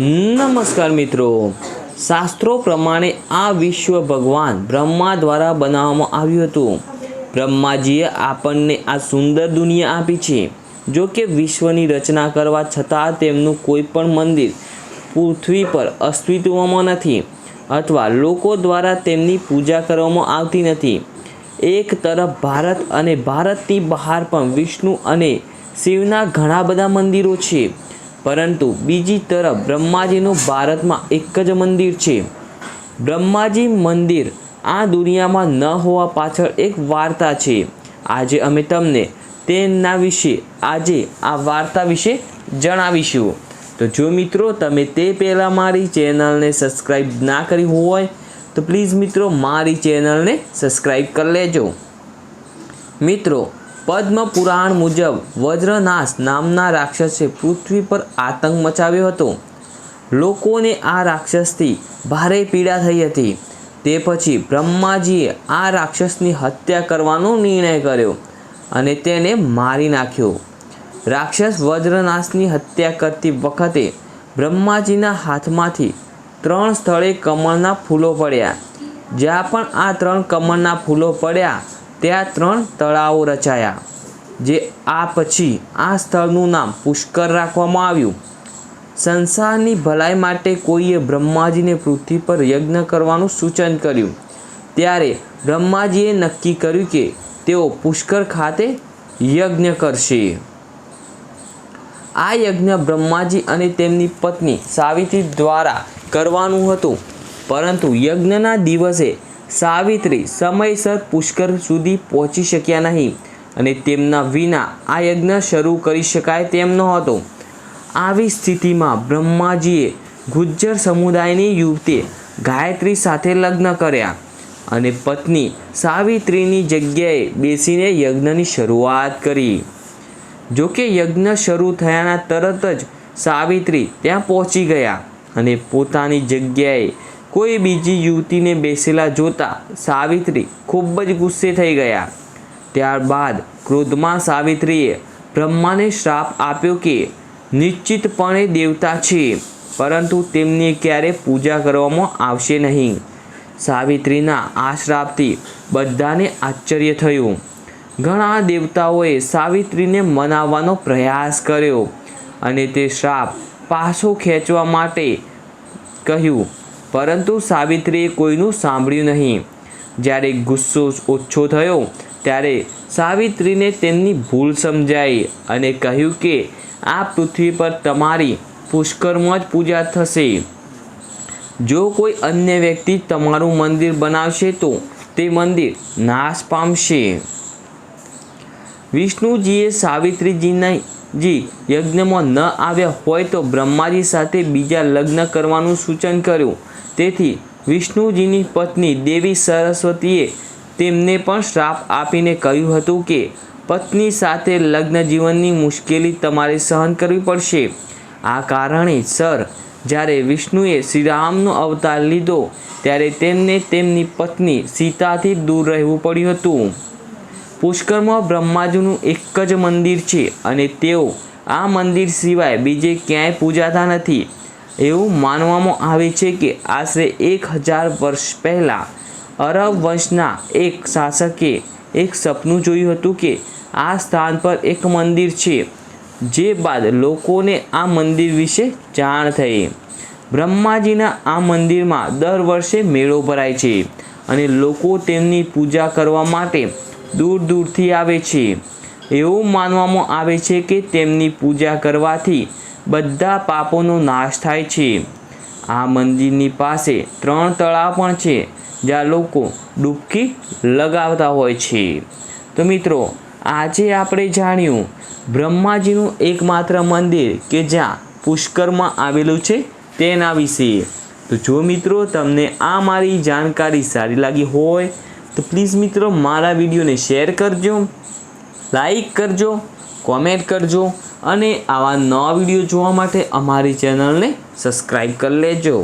નમસ્કાર મિત્રો. શાસ્ત્રો પ્રમાણે આ વિશ્વ ભગવાન બ્રહ્મા દ્વારા બનાવવામાં આવ્યું હતું. બ્રહ્માજીએ આપણને આ સુંદર દુનિયા આપી છે. જો કે વિશ્વની રચના કરવા છતાં તેમનું કોઈ પણ મંદિર પૃથ્વી પર અસ્તિત્વમાં નથી અથવા લોકો દ્વારા તેમની પૂજા કરવામાં આવતી નથી. એક તરફ ભારત અને ભારતની બહાર પણ વિષ્ણુ અને શિવના ઘણા બધા મંદિરો છે. પરંતુ બીજી તરફ બ્રહ્માજીનું ભારતમાં એક જ મંદિર છે. બ્રહ્માજી મંદિર આ દુનિયામાં ન હોવા પાછળ એક વાર્તા છે. આજે અમે તમને તેના વિશે, આજે આ વાર્તા વિશે જણાવીશું. તો જો મિત્રો તમે તે પહેલાં મારી ચેનલને સબસ્ક્રાઈબ ના કરી હોય, તો પ્લીઝ મિત્રો મારી ચેનલને સબસ્ક્રાઈબ કરી લેજો. મિત્રો પદ્મ પુરાણ મુજબ વજ્રનાશ નામના રાક્ષસે પૃથ્વી પર આતંક મચાવ્યો હતો. લોકોને આ રાક્ષસથી ભારે પીડા થઈ હતી. તે પછી બ્રહ્માજીએ આ રાક્ષસની હત્યા કરવાનો નિર્ણય કર્યો અને તેને મારી નાખ્યો. રાક્ષસ વજ્રનાશની હત્યા કરતી વખતે બ્રહ્માજીના હાથમાંથી ત્રણ સ્થળે કમળના ફૂલો પડ્યા. જ્યાં પણ આ ત્રણ કમળના ફૂલો પડ્યા ત્યાં ત્રણ તળાવો રચાયા, જે આ પછી આ સ્થળનું નામ પુષ્કર રાખવામાં આવ્યું. સંસારની ભલાઈ માટે કોઈએ બ્રહ્માજીને પૃથ્વી પર યજ્ઞ કરવાનું સૂચન કર્યું. ત્યારે બ્રહ્માજીએ નક્કી કર્યું કે તેઓ પુષ્કર ખાતે યજ્ઞ કરશે. આ યજ્ઞ બ્રહ્માજી અને તેમની પત્ની સાવિત્રી દ્વારા કરવાનું હતું. પરંતુ યજ્ઞના દિવસે સાવિત્રી સમયસર પુષ્કર સુધી પહોંચી શક્યા નહીં અને તેમના વિના આ યજ્ઞ શરૂ કરી શકાય તેમ નહોતો. આવી સ્થિતિમાં બ્રહ્માજીએ ગુજ્જર સમુદાયની યુવતી ગાયત્રી સાથે લગ્ન કર્યા અને પત્ની સાવિત્રીની જગ્યાએ બેસીને યજ્ઞની શરૂઆત કરી. જોકે યજ્ઞ શરૂ થયાના તરત જ સાવિત્રી ત્યાં પહોંચી ગયા અને પોતાની જગ્યાએ કોઈ બીજી યુવતીને બેસેલા જોતા સાવિત્રી ખૂબ જ ગુસ્સે થઈ ગયા. ત્યારબાદ ક્રોધમાં સાવિત્રીએ બ્રહ્માને શ્રાપ આપ્યો કે, નિશ્ચિતપણે દેવતા છે, પરંતુ તેમની ક્યારે પૂજા કરવામાં આવશે નહીં. સાવિત્રીના આ શ્રાપથી બધાને આશ્ચર્ય થયું. ઘણા દેવતાઓએ સાવિત્રીને મનાવવાનો પ્રયાસ કર્યો અને તે શ્રાપ પાછો ખેંચવા માટે કહ્યું પરંતુ સાવિત્રીએ કોઈનું સાંભળ્યું નહીં. જ્યારે ગુસ્સો ઓછો થયો, ત્યારે સાવિત્રીને તેમની ભૂલ સમજાઈ અને કહ્યું કે, આ પૃથ્વી પર તમારી પુષ્કરમાં જ પૂજા થશે. જો કોઈ અન્ય વ્યક્તિ તમારું મંદિર બનાવશે, તો તે મંદિર નાશ પામશે. વિષ્ણુજીએ સાવિત્રીજીના જી યજ્ઞમાં ન આવ્યા હોય તો બ્રહ્માજી સાથે બીજા લગ્ન કરવાનું સૂચન કર્યું. તેથી વિષ્ણુજીની પત્ની દેવી સરસ્વતીએ તેમને પણ શ્રાપ આપીને કહ્યું હતું કે, પત્ની સાથે લગ્ન જીવનની મુશ્કેલી તમારે સહન કરવી પડશે. આ કારણે, સર, જ્યારે વિષ્ણુએ શ્રીરામનો અવતાર લીધો, ત્યારે તેમને તેમની પત્ની સીતાથી દૂર રહેવું પડ્યું હતું. પુષ્કરમાં બ્રહ્માજીનું એક જ મંદિર છે અને તેઓ આ મંદિર સિવાય બીજે ક્યાંય પૂજાતા નથી. એવું માનવામાં આવે છે કે આશરે એક હજાર વર્ષ પહેલાં અરબ વંશના એક શાસકે એક સપનું જોયું હતું કે આ સ્થાન પર એક મંદિર છે, જે બાદ લોકોને આ મંદિર વિશે જાણ થઈ. બ્રહ્માજીના આ મંદિરમાં દર વર્ષે મેળો ભરાય છે અને લોકો તેમની પૂજા કરવા માટે દૂર દૂરથી આવે છે. એવું માનવામાં આવે છે કે તેમની પૂજા કરવાથી બધા પાપોનો નાશ થાય છે. આ મંદિરની પાસે ત્રણ તળાવ પણ છે, જ્યાં લોકો ડૂબકી લગાવતા હોય છે. તો મિત્રો, આજે આપણે જાણ્યું બ્રહ્માજીનું એકમાત્ર મંદિર કે જ્યાં પુષ્કરમાં આવેલું છે તેના વિશે. તો જો મિત્રો, તમને આ મારી જાણકારી સારી લાગી હોય, તો પ્લીઝ મિત્રો, મારા વિડીયોને શેર કરજો, લાઈક કરજો, કોમેન્ટ કરજો અને આવા નવા વીડિયો જોવા માટે અમારી ચેનલને સબસ્ક્રાઈબ કરી લેજો.